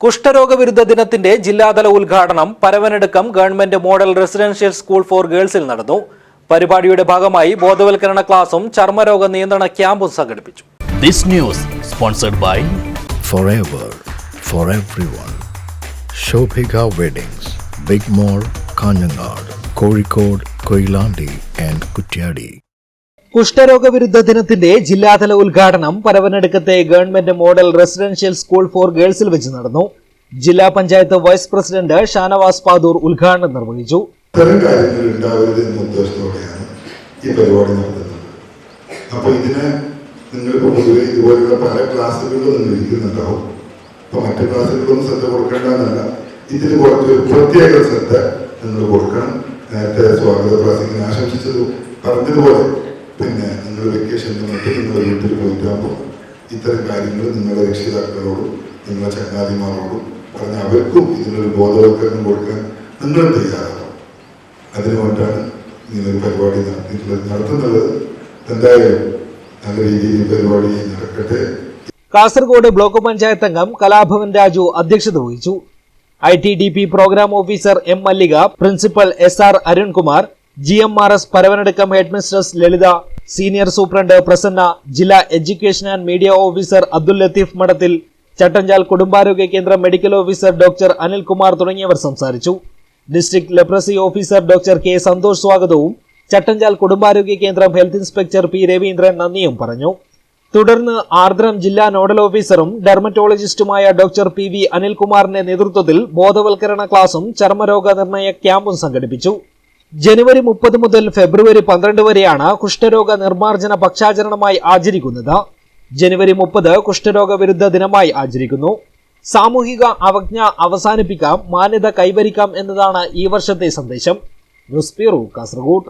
കുഷ്ഠരോഗ വിരുദ്ധ ദിനത്തിന്റെ ജില്ലാതല ഉദ്ഘാടനം Paravanadukkam government model residential school for ഗേൾസിൽ നടന്നു പരിപാടിയുടെ ഭാഗമായി ബോധവൽക്കരണ ക്ലാസും ചർമ്മരോഗ നിയന്ത്രണ ക്യാമ്പും സംഘടിപ്പിച്ചു This news sponsored by forever for everyone. Shobhika Weddings, Big mall Kanhangad Kozhikode Koilandi and Kutyadi. കുഷ്ഠരോഗ വിരുദ്ധ ദിനത്തിന്റെ ജില്ലാതല ഉദ്ഘാടനം പരവനടുക്കത്തെ government model residential school for ഗേൾസിൽ വെച്ച് നടന്നു. ജില്ലാ പഞ്ചായത്ത് വൈസ് പ്രസിഡന്റ് ഷാനവാസ് പാദൂർ ഉദ്ഘാടനം നിർവഹിച്ചു. നിങ്ങൾ സ്വാഗത ആശംസിച്ചത് പറഞ്ഞതുപോലെ പിന്നെ നിങ്ങൾ വെക്കേഷൻ വന്നിട്ട് നിങ്ങൾ വീട്ടിൽ പോയിട്ടാകുമ്പോൾ ഇത്തരം കാര്യങ്ങൾ നിങ്ങളുടെ രക്ഷിതാക്കളോടും നിങ്ങളുടെ ചങ്ങാതിമാരോടും പറഞ്ഞ് അവർക്കും ഇതിനൊരു ബോധവൽക്കരണം കൊടുക്കാൻ നിങ്ങളും തയ്യാറാവും അതിനുവേണ്ടാണ് ഇങ്ങനൊരു പരിപാടി നടത്തിയിട്ടുള്ളത്. നടത്തുന്നത് എന്തായാലും നല്ല രീതിയിൽ പരിപാടി നടക്കട്ടെ. കാസർഗോഡ് ബ്ലോക്ക് പഞ്ചായത്ത് അംഗം കലാഭവൻ രാജു അധ്യക്ഷത വഹിച്ചു. I T D P programme officer M Mallika principal S R Arunkumar G M R S Paravanadukkam headmistress Lalitha senior superintendent Prasanna ജില്ലാ education and media officer Abdul Latheef Madathil Chattanchal കുടുംബാരോഗ്യ കേന്ദ്രം medical officer doctor Anilkumar തുടങ്ങിയവർ സംസാരിച്ചു. District leprosy officer doctor K Santhosh സ്വാഗതവും ചട്ടഞ്ചാൽ കുടുംബാരോഗ്യ കേന്ദ്രം health inspector P Raveendran നന്ദിയും പറഞ്ഞു. തുടർന്ന് ആർദ്രം ജില്ലാ നോഡൽ ഓഫീസറും ഡെർമറ്റോളജിസ്റ്റുമായ ഡോക്ടർ പി വി അനിൽകുമാറിന്റെ നേതൃത്വത്തിൽ ബോധവൽക്കരണ ക്ലാസും ചർമ്മരോഗ നിർണയ ക്യാമ്പും സംഘടിപ്പിച്ചു. ജനുവരി മുപ്പത് മുതൽ ഫെബ്രുവരി പന്ത്രണ്ട് വരെയാണ് കുഷ്ഠരോഗ നിർമ്മാർജന പക്ഷാചരണമായി ആചരിക്കുന്നത്. ജനുവരി മുപ്പത് കുഷ്ഠരോഗ വിരുദ്ധ ദിനമായി ആചരിക്കുന്നു. സാമൂഹിക അവജ്ഞ അവസാനിപ്പിക്കാം മാന്യത കൈവരിക്കാം എന്നതാണ് ഈ വർഷത്തെ സന്ദേശം. News bureau Kasaragod.